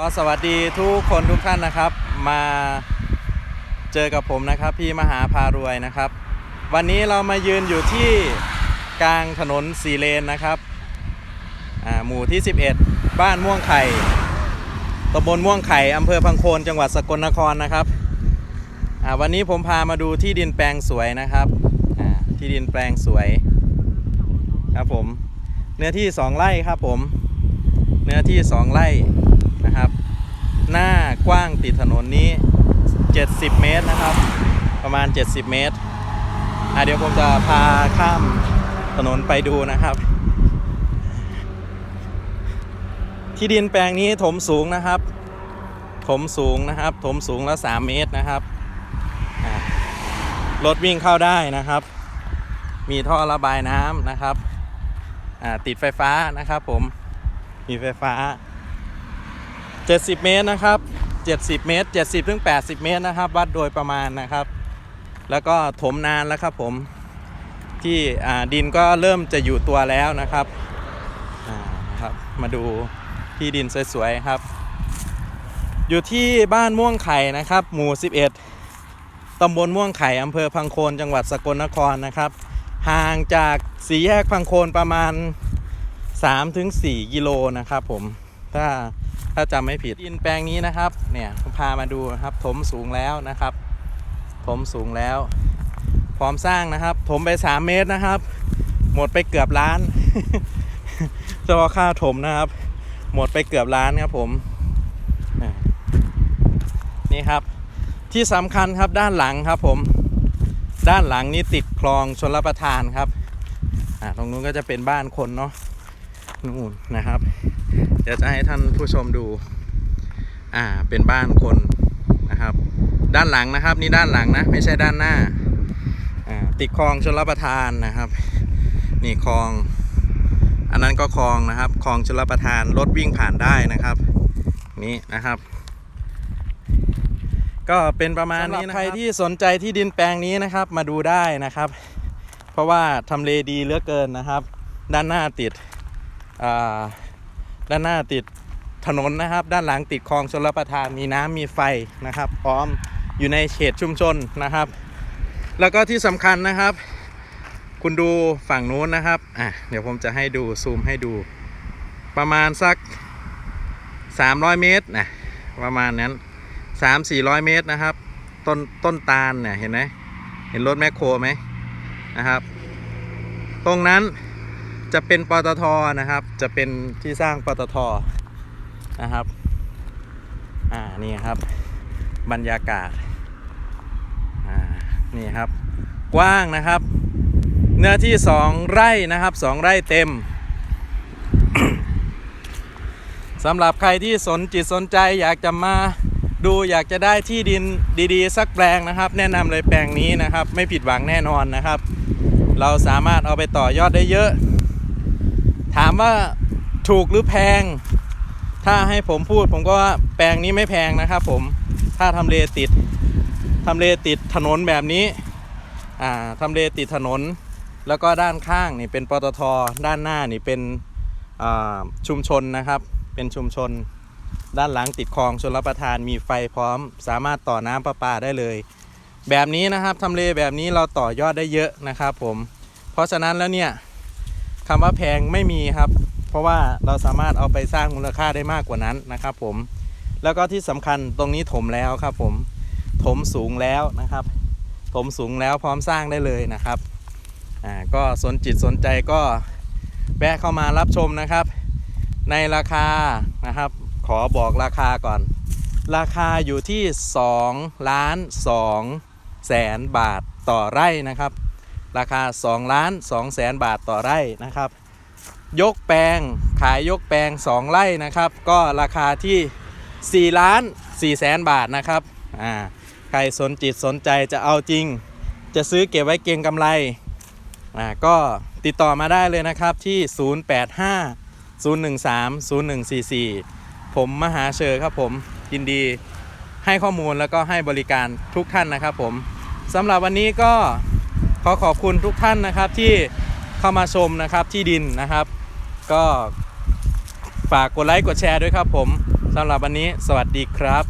ก็สวัสดีทุกคนทุกท่านนะครับ มาเจอกับผมนะครับพี่มหาพารวยนะครับ วันนี้เรามายืนอยู่ที่กลางถนนสีเลนนะครับอ่าหมู่ที่ 11 บ้านม่วงไข่ตำบลม่วงไข่อำเภอพังโคนจังหวัดสกลนครนะครับอ่าวันนี้ผมพามาดูที่ดินแปลงสวยนะครับอ่าที่ดินแปลงสวยครับผมเนื้อที่ 2 ไร่ครับผม เนื้อที่ 2 ไร่ นะครับ หน้ากว้างติดถนนนี้ 70 เมตรนะครับ ประมาณ 70 เมตรอะเดี๋ยวผมจะพาข้ามถนนไปดูนะครับ ที่ดินแปลงนี้ถมสูงนะครับ ถมสูงนะครับ ถมสูงแล้ว 3 เมตรนะครับรถวิ่งเข้าได้นะครับ มีท่อระบายน้ำนะครับติดไฟฟ้านะครับผม มีไฟฟ้า 70 เมตรนะครับ 70 เมตร 70ถึง80 เมตรนะครับ วัดโดยประมาณนะครับ แล้วก็ถมนานแล้วครับผมที่ดินก็เริ่มจะอยู่ตัวแล้วนะครับครับ มาดูที่ดินสวยๆครับ อยู่ที่บ้านม่วงไข่นะครับ หมู่ 11 ตำบลม่วงไข่อำเภอพังโคนจังหวัดสกลนครนะครับ ห่างจากสี่แยกพังโคนประมาณ3ถึง4กิโลนะครับผมถ้า ถ้าจำไม่ผิดดินแปลงนี้นะครับ เนี่ยผมพามาดูนะครับถมสูงแล้วนะครับ ถมสูงแล้ว พร้อมสร้างนะครับ ถมไป 3 เมตรนะครับ หมดไปเกือบล้านเฉพาะค่าถมนะครับ หมดไปเกือบล้านครับผมนี่ครับที่สำคัญครับด้านหลังครับผม ด้านหลังนี้ติดคลองชลประทานครับอ่าตรงนู้นก็จะเป็นบ้านคนเนาะ นู่นนะครับ เดี๋ยวจะให้ท่านผู้ชมดู อ่า เป็นบ้านคนนะครับ ด้านหลังนะครับ นี่ด้านหลังนะ ไม่ใช่ด้านหน้า อ่า ติดคลองชลประทานนะครับ นี่คลอง อันนั้นก็คลองนะครับ คลองชลประทาน รถวิ่งผ่านได้นะครับ นี่นะครับก็เป็นประมาณนี้นะครับใครที่สนใจที่ดินแปลงนี้นะครับมาดูได้นะครับ เพราะว่าทำเลดีเหลือเกินนะครับ ด้านหน้าติด ด้านหน้าติดถนนนะครับ ด้านหลังติดคลองชลประทานมีน้ำมีไฟนะครับ พร้อมอยู่ในเขตชุมชนนะครับ แล้วก็ที่สำคัญนะครับ คุณดูฝั่งนู้นนะครับอะเดี๋ยวผมจะให้ดูซูมให้ดู ประมาณสัก 300 เมตรนะประมาณนั้น 3-400 เมตรนะครับ ต้นต้นตาลเนี่ยเห็นไหมเห็นรถแมคโครไหมนะครับ ตรงนั้น จะเป็นปตทนะครับ จะเป็นที่สร้างปตทนะครับ อ่านี่ครับ บรรยากาศ อ่านี่ครับ กว้างนะครับ เนื้อที่สองไร่นะครับสองไร่เต็มสำหรับใครที่สนจิตสนใจอยากจะมาดูอยากจะได้ที่ดินดีๆ สักแปลงนะครับ แนะนำเลยแปลงนี้นะครับ ไม่ผิดหวังแน่นอนนะครับ เราสามารถเอาไปต่อยอดได้เยอะ ว่าถูกหรือแพง ถ้าให้ผมพูดผมก็ว่าแปลงนี้ไม่แพงนะครับผมถ้าทำเลติดทำเลติดถนนแบบนี้อ่าทำเลติดถนน แล้วก็ด้านข้างนี่เป็นปตทด้านหน้านี่เป็นอ่าชุมชนนะครับ เป็นชุมชน ด้านหลังติดคลองชลประทานมีไฟพร้อม สามารถต่อน้ำประปาได้เลย แบบนี้นะครับทำเลแบบนี้เราต่อยอดได้เยอะนะครับผม เพราะฉะนั้นแล้วเนี่ย คำว่าแพงไม่มีครับ เพราะว่าเราสามารถเอาไปสร้างมูลค่าได้มากกว่านั้นนะครับผมแล้วก็ที่สำคัญตรงนี้ถมแล้วครับผมถมสูงแล้วนะครับ ถมสูงแล้วพร้อมสร้างได้เลยนะครับอ่าก็สนจิตสนใจก็แวะเข้ามารับชมนะครับ ในราคานะครับ ขอบอกราคาก่อน ราคาอยู่ที่2ล้าน2แสนบาทต่อไร่นะครับ ราคา2ล้าน2แสนบาทต่อไร่นะครับ ยกแปลงขายยกแปลง 2 ไร่นะครับ ก็ราคาที่ 4 ล้าน4แสนบาทนะครับอ่าใครสนจิตสนใจจะเอาจริง จะซื้อเก็บไว้เก็งกำไรอ่าก็ติดต่อมาได้เลยนะครับที่ 085 013 0144 ผมมหาเชอครับผมยินดีให้ข้อมูลแล้วก็ให้บริการทุกท่านนะครับผมสำหรับวันนี้ก็ ขอขอบคุณทุกท่านนะครับที่เข้ามาชมนะครับที่ดินนะครับ ก็ฝากกดไลค์กดแชร์ด้วยครับผมสำหรับวันนี้สวัสดีครับ